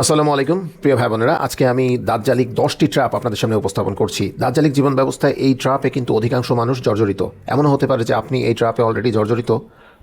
আসসালামু আলাইকুম, প্রিয় ভাই বোনেরা আজকে আমি দাজ্জালিক দশটি ট্রাপ আপনাদের সামনে উপস্থাপন করছি। দাজ্জালিক জীবন ব্যবস্থায় এই ট্রাপে কিন্তু অধিকাংশ মানুষ জর্জরিত। এমনও হতে পারে যে আপনি এই ট্রাপে অলরেডি জর্জরিত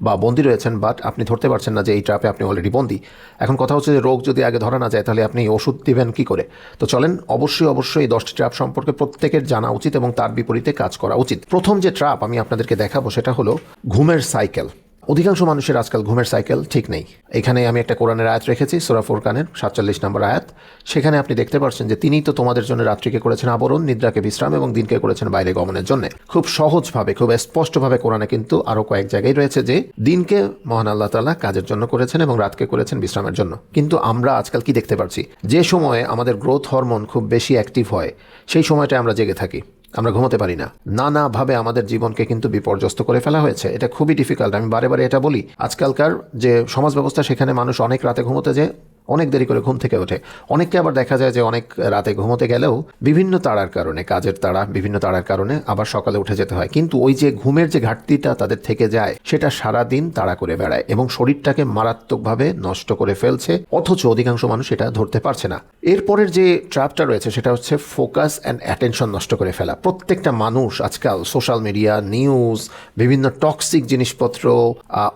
বা বন্দি রয়েছেন বাট আপনি ধরতে পারছেন না যে এই ট্রাপে আপনি অলরেডি বন্দি। এখন কথা হচ্ছে যে রোগ যদি আগে ধরা না যায়, তাহলে আপনি ওষুধ দিবেন কি করে? তো চলেন, অবশ্যই অবশ্যই এই দশটি ট্রাপ সম্পর্কে প্রত্যেকের জানা উচিত এবং তার বিপরীতে কাজ করা উচিত। প্রথম যে ট্রাপ আমি আপনাদেরকে দেখাবো, সেটা হলো ঘুমের সাইকেল অধিকাংশ মানুষের আজকাল ঘুমের সাইকেল ঠিক নেই। এখানে আমি একটা কোরআনের আয়াত রেখেছি, সুরা ফুরকানের সাতচল্লিশ নম্বর আয়াত। সেখানে আপনি দেখতে পাচ্ছেন যে তিনিই তো তোমাদের জন্য রাত্রিকে করেছেন আবরণ, নিদ্রাকে বিশ্রাম এবং দিনকে করেছেন বাইরে গমনের জন্য। খুব সহজভাবে, খুব স্পষ্টভাবে কোরআনে কিন্তু আরও কয়েক জায়গায় রয়েছে যে দিনকে মহান আল্লাহ তালা কাজের জন্য করেছেন এবং রাতকে করেছেন বিশ্রামের জন্য। কিন্তু আমরা আজকাল কি দেখতে পাচ্ছি যে সময়ে আমাদের গ্রোথ হরমোন খুব বেশি অ্যাক্টিভ হয়, সেই সময়টা আমরা জেগে থাকি। আমরা ঘুমোতে পারি না। নানাভাবে আমাদের জীবনকে কিন্তু বিপর্যস্ত করে ফেলা হয়েছে। এটা খুবই ডিফিকাল্ট আমি বারে বারে এটা বলি। আজকালকার যে সমাজ ব্যবস্থা, সেখানে মানুষ অনেক রাতে ঘুমোতে যায় অনেক দেরি করে ঘুম থেকে ওঠে। অনেককে আবার দেখা যায় যে অনেক রাতে ঘুমোতে গেলেও বিভিন্ন তাড়ার কারণে, কাজের তাড়া বিভিন্ন তাড়ার কারণে আবার সকালে উঠে যেতে হয়। কিন্তু ওই যে ঘুমের যে ঘাটতিটা তাদের থেকে যায়, সেটা সারা দিন তাড়া করে বেড়ায় এবং শরীরটাকে মারাত্মকভাবে নষ্ট করে ফেলছে, অথচ অধিকাংশ মানুষ এটা ধরতে পারছে না। এরপরের যে ট্র্যাপটা রয়েছে, সেটা হচ্ছে ফোকাস অ্যান্ড অ্যাটেনশন নষ্ট করে ফেলা। প্রত্যেকটা মানুষ আজকাল সোশ্যাল মিডিয়া, নিউজ, বিভিন্ন টক্সিক জিনিসপত্র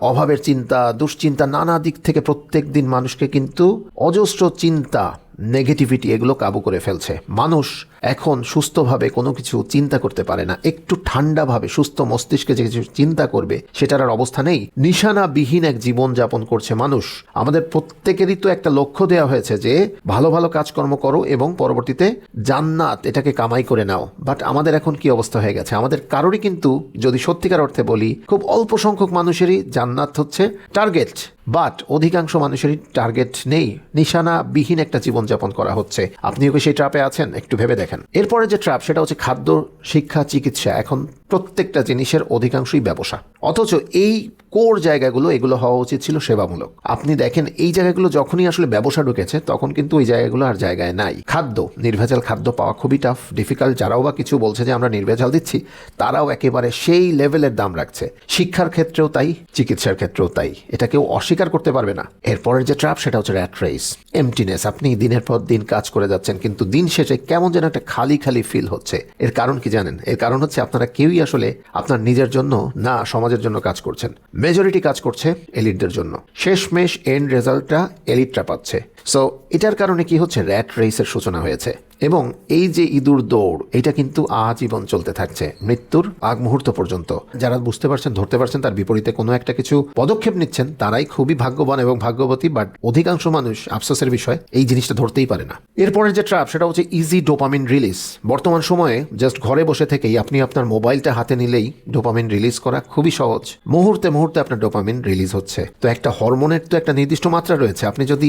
অভাবের চিন্তা, দুশ্চিন্তা, নানা দিক থেকে প্রত্যেক দিন মানুষকে কিন্তু অজস্র চিন্তা নেগেটিভিটি এগুলো কাবু করে ফেলছে। মানুষ এখন সুস্থভাবে কোনো কিছু চিন্তা করতে পারে না। একটু ঠান্ডাভাবে, সুস্থ মস্তিষ্কে যে কিছু চিন্তা করবে, সেটার আর অবস্থা নেই। নিশানাবিহীন এক জীবন যাপন করছে মানুষ। আমাদের প্রত্যেকেরই তো একটা লক্ষ্য দেওয়া হয়েছে যে, ভালো ভালো কাজকর্ম করো এবং পরবর্তীতে জান্নাত, এটাকে কামাই করে নাও। বাট আমাদের এখন কি অবস্থা হয়ে গেছে? আমাদের কারোরই কিন্তু যদি সত্যিকার অর্থে বলি, খুব অল্প সংখ্যক মানুষেরই জান্নাত হচ্ছে টার্গেট বাট অধিকাংশ মানুষেরই টার্গেট নেই। নিশানাবিহীন একটা জীবনযাপন করা হচ্ছে। আপনিও কি সেই ট্রাপে আছেন? একটু ভেবে দেখেন। এরপরে যে ট্রাপ সেটা হচ্ছে খাদ্য, শিক্ষা, চিকিৎসা। এখন প্রত্যেকটা জিনিসের অধিকাংশই ব্যবসা। অথচ এই কোর জায়গাগুলো, এগুলো হওয়া উচিত ছিল সেবামূলক। আপনি দেখেন, এই জায়গাগুলো যখনই আসলে ব্যবসা ঢুকেছে, তখন কিন্তু ওই জায়গাগুলো আর জায়গায় নাই। খাদ্য, নির্ভেজাল খাদ্য পাওয়া খুবই টাফ ডিফিকাল্ট যারাও বা কিছু বলছে যে আমরা নির্ভেজাল দিচ্ছি, তারাও একেবারে সেই লেভেলের দাম রাখছে। শিক্ষার ক্ষেত্রেও তাই, চিকিৎসার ক্ষেত্রেও তাই। এটা কেউ অস্বীকার করতে পারবে না। এরপরের যে ট্রাপ সেটা হচ্ছে র্যাট রেস এমটিনেস আপনি দিনের পর দিন কাজ করে যাচ্ছেন, কিন্তু দিন শেষে কেমন যেন একটা খালি খালি ফিল হচ্ছে। এর কারণ কি জানেন? এর কারণ হচ্ছে আপনারা কেউই আসলে আপনার নিজের জন্য না সমাজের জন্য কাজ করছেন। মেজরিটি কাজ করছে এলিটদের জন্য। শেষমেশ এন্ড রেজাল্টটা এলিটরা পাচ্ছে। সো এটার কারণে কি হচ্ছে? র্যাট রেসের সূচনা হয়েছে। এবং এই যে ইঁদুর দৌড়, এটা কিন্তু আজীবন চলতে থাকছে। মৃত্যুর আগ মুহূর্ত পর্যন্ত। যারা বুঝতে পারছেন, ধরতে পারছেন, তার বিপরীতে কোনো একটা কিছু পদক্ষেপ নিচ্ছেন, তারাই খুবই ভাগ্যবান এবং ভাগ্যবতী, বাট অধিকাংশ মানুষ আফসোসের বিষয়, এই জিনিসটা ধরতেই পারে না। এরপরের যে ট্রাপ, সেটা হচ্ছে ইজি ডোপামিন রিলিজ বর্তমান সময়ে জাস্ট ঘরে বসে থেকেই আপনি আপনার মোবাইলটা হাতে নিলেই ডোপামিন রিলিজ করা খুবই সহজ। মুহূর্তে মুহূর্তে আপনার ডোপামিন রিলিজ হচ্ছে। তো একটা হরমোনের তো একটা নির্দিষ্ট মাত্রা রয়েছে। আপনি যদি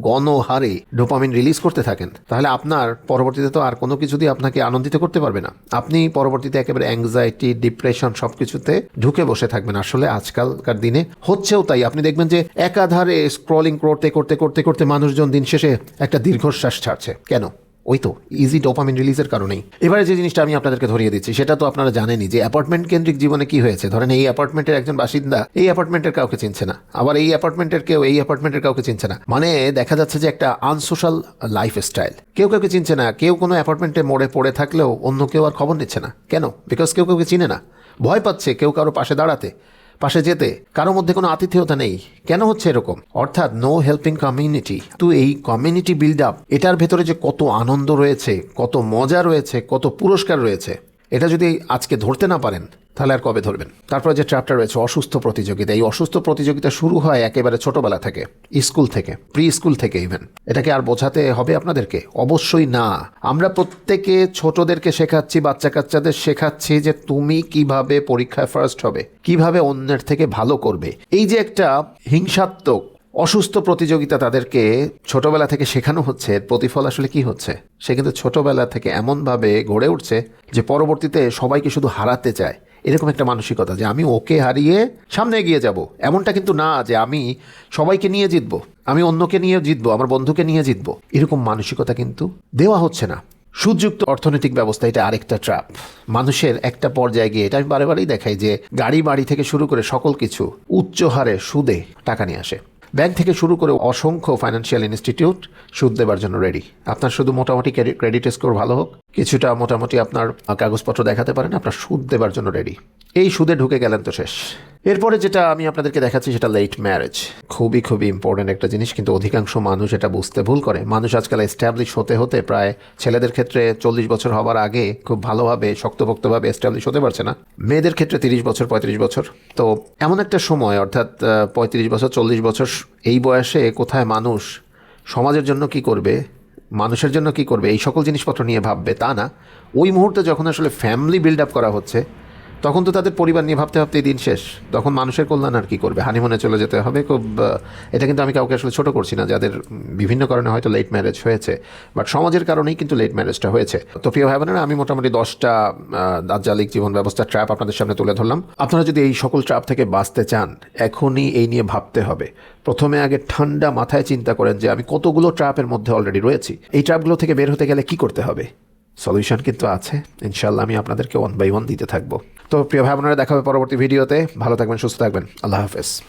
গণহারে ডোপামিন রিলিজ করতে থাকেন, তাহলে আপনার পরবর্তীতে তো আর কোনো কিছু দিয়ে আপনাকে আনন্দিত করতে পারবে না। আপনি পরবর্তীতে একেবারে অ্যাংজাইটি ডিপ্রেশন সব কিছুতে ঢুকে বসে থাকবেন। আসলে আজকালকার দিনে হচ্ছেও তাই। আপনি দেখবেন যে একাধারে স্ক্রলিং করতে করতে করতে করতে মানুষজন দিন শেষে একটা দীর্ঘশ্বাস ছাড়ছে। কেন? ওই তো ইজি ডোপামিন রিলিজের কারণেই। এবারে যে জিনিসটা আমি আপনাদেরকে ধরিয়ে দিচ্ছি, সেটা তো আপনারা জানেনই যে অ্যাপার্টমেন্ট কেন্দ্রিক জীবনে কি হয়েছে? ধরেন এই অ্যাপার্টমেন্টের একজন বাসিন্দা, এই অ্যাপার্টমেন্টের কাউকে চিনছে না। আবার এই অ্যাপার্টমেন্টের কেউ, এই অ্যাপার্টমেন্টের কাউকে চিনছে না। মানে দেখা যাচ্ছে যে একটা আনসোশ্যাল লাইফ স্টাইল কেউ কাউকে চিনছে না, কেউ কোনো অ্যাপার্টমেন্টে মোড়ে পড়ে থাকলেও অন্য কেউ আর খবর নিচ্ছে না। কেন? বিকজ কেউ কাউকে চিনে না। ভয় পাচ্ছে কেউ কারও পাশে দাঁড়াতে। পাশে যেতে। কারও মধ্যে কোনো আতিথেয়তা নেই। কেন হচ্ছে এরকম? অর্থাৎ নো হেল্পিং কমিউনিটি তো এই কমিউনিটি বিল্ড আপ এটার ভেতরে যে কত আনন্দ রয়েছে, কত মজা রয়েছে, কত পুরস্কার রয়েছে এটা যদি আজকে ধরতে না পারেন, তাহলে আর কবে ধরবেন? তারপরে যে ট্র্যাপটা রয়েছে, অসুস্থ প্রতিযোগিতা, এই অসুস্থ প্রতিযোগিতা শুরু হয় একেবারে ছোটবেলা থেকে, স্কুল থেকে প্রি স্কুল থেকে ইভেন এটাকে আর বোঝাতে হবে আপনাদেরকে? অবশ্যই না। আমরা প্রত্যেকে ছোটদেরকে শেখাচ্ছি বাচ্চা কাচ্চাদের শেখাচ্ছি যে তুমি কীভাবে পরীক্ষায় ফার্স্ট হবে, কীভাবে অন্যের থেকে ভালো করবে। এই যে একটা হিংসাত্মক অসুস্থ প্রতিযোগিতা তাদেরকে ছোটবেলা থেকে শেখানো হচ্ছে। এর প্রতিফল আসলে কি হচ্ছে? সে কিন্তু ছোটবেলা থেকে এমনভাবে গড়ে উঠছে যে পরবর্তীতে সবাইকে শুধু হারাতে চায়। এরকম একটা মানসিকতা যে আমি ওকে হারিয়ে সামনে এগিয়ে যাব। এমনটা কিন্তু না যে আমি সবাইকে নিয়ে জিতবো। আমি অন্যকে নিয়ে জিতবো, আমার বন্ধুকে নিয়ে জিতবো। এরকম মানসিকতা কিন্তু দেওয়া হচ্ছে না। সুযুক্ত অর্থনৈতিক ব্যবস্থা এটা আরেকটা ট্র্যাপ মানুষের একটা পর্যায়ে গিয়ে এটা আমি বারে বারেই দেখাই যে গাড়ি বাড়ি থেকে শুরু করে সকল কিছু উচ্চ হারে সুদে টাকা নিয়ে আসে। ব্যাংক থেকে শুরু করে অসংখ্য ফাইন্যান্সিয়াল ইনস্টিটিউট সুদ দেবার জন্য রেডি আপনার শুধু মোটামুটি ক্রেডিট স্কোর ভালো হোক, কিছুটা মোটামুটি আপনার কাগজপত্র দেখাতে পারেন, আপনার সুদ দেবার জন্য রেডি এই সুদে ঢুকে গেলেন তো শেষ। এরপরে যেটা আমি আপনাদেরকে দেখাচ্ছি সেটা লেট ম্যারেজ খুবই খুবই ইম্পর্টেন্ট একটা জিনিস, কিন্তু অধিকাংশ মানুষ এটা বুঝতে ভুল করে। মানুষ আজকাল এস্টাবলিশ হতে হতে প্রায় ছেলেদের ক্ষেত্রে চল্লিশ বছর হবার আগে খুব ভালোভাবে, শক্তপোক্তভাবে এস্টাবলিশ হতে পারছে না। মেয়েদের ক্ষেত্রে তিরিশ বছর, পঁয়ত্রিশ বছর। তো এমন একটা সময়, অর্থাৎ পঁয়ত্রিশ বছর, চল্লিশ বছর এই বয়সে কোথায় মানুষ সমাজের জন্য কি করবে, মানুষের জন্য কি করবে, এই সকল জিনিসপত্র নিয়ে ভাববে, তা না। ওই মুহূর্তে যখন আসলে ফ্যামিলি বিল্ড আপ করা হচ্ছে তখন তো তাদের পরিবার নিয়ে ভাবতে ভাবতে দিন শেষ। তখন মানুষের কল্যাণ আর কি করবে? হানিমুনে চলে যেতে হবে, খুব এটা কিন্তু আমি কাউকে আসলে ছোট করছি না, যাদের বিভিন্ন কারণে হয়তো লেট ম্যারেজ হয়েছে বাট সমাজের কারণেই কিন্তু লেট ম্যারেজটা হয়েছে। তো প্রিয় ভাই বোনেরা আমি মোটামুটি দশটা দাজ্জালিক জীবন ব্যবস্থা ট্র্যাপ আপনাদের সামনে তুলে ধরলাম। আপনারা যদি এই সকল ট্র্যাপ থেকে বাঁচতে চান, এখনই এই নিয়ে ভাবতে হবে। প্রথমে আগে ঠান্ডা মাথায় চিন্তা করেন যে আমি কতগুলো ট্র্যাপের মধ্যে অলরেডি রয়েছি। এই ট্র্যাপগুলো থেকে বের হতে গেলে কি করতে হবে? সলিউশন কিন্তু আছে। ইনশাল্লাহ আমি আপনাদেরকে ওয়ান বাই ওয়ান দিতে থাকব। তো প্রিয় ভাই, বোনেরা, দেখা হবে পরবর্তী ভিডিওতে। ভালো থাকবেন, সুস্থ থাকবেন। আল্লাহ হাফেজ।